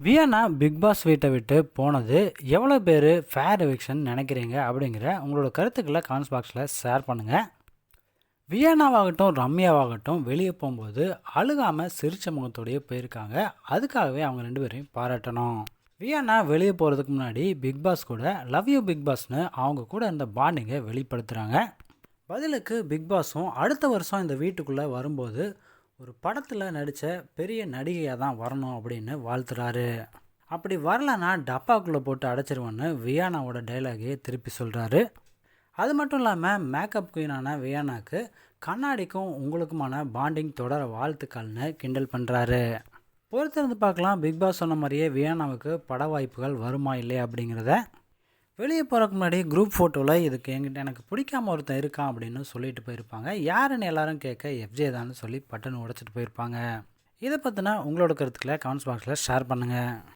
Vienna big pass வீட்டை விட்டு போனது எவ்வளோ பேர் ஃபேர் எவிக்ஷன் நினைக்கிறீங்க அப்படிங்கிற உங்களோட கருத்துக்களை கமெண்ட்ஸ் பாக்ஸில் ஷேர் பண்ணுங்கள் வியன்னாவாகட்டும் ரம்யாவாகட்டும் வெளியே போகும்போது அழுகாமல் சிரிச்ச முகத்தோடையே போயிருக்காங்க. அதுக்காகவே அவங்க ரெண்டு பேரையும் பாராட்டணும். வியன்னா வெளியே போகிறதுக்கு முன்னாடி பிக் பாஸ் கூட லவ் யூ பிக் பாஸ்னு அவங்க கூட இந்த பாண்டிங்கை வெளிப்படுத்துகிறாங்க பதிலுக்கு பிக் பாஸும் அடுத்த வருஷம் இந்த வீட்டுக்குள்ளே வரும்போது ஒரு படத்தில் நடித்த பெரிய நடிகையாக தான் வரணும் அப்படின்னு வாழ்த்துறாரு. அப்படி வரலன்னா டப்பாக்குள்ளே போட்டு அடைச்சிருவோன்னு வியானாவோட டைலாகே திருப்பி சொல்கிறாரு அது மட்டும் இல்லாமல் மேக்கப் குயினான வியானாக்கு கண்ணாடிக்கும் உங்களுக்குமான பாண்டிங் தொடர வாழ்த்துக்கள்னு கிண்டல் பண்ணுறாரு பொறுத்திருந்து பார்க்கலாம் பிக் பாஸ் சொன்ன மாதிரியே வியானாவுக்கு பட வாய்ப்புகள் வருமா இல்லையா அப்படிங்கிறத வெளியே போகிறதுக்கு முன்னாடி குரூப் ஃபோட்டோவில் இதுக்கு என்கிட்ட எனக்கு பிடிக்காம ஒருத்தன் இருக்கான் அப்படின்னு சொல்லிட்டு போயிருப்பாங்க. யாருன்னு எல்லாரும் கேட்க எஃப்ஜே தான் சொல்லி பட்டன் உடைச்சிட்டு போயிருப்பாங்க. இதை பற்றினா உங்களோட கருத்துக்களை கமெண்ட்ஸ் பாக்ஸில் ஷேர் பண்ணுங்கள்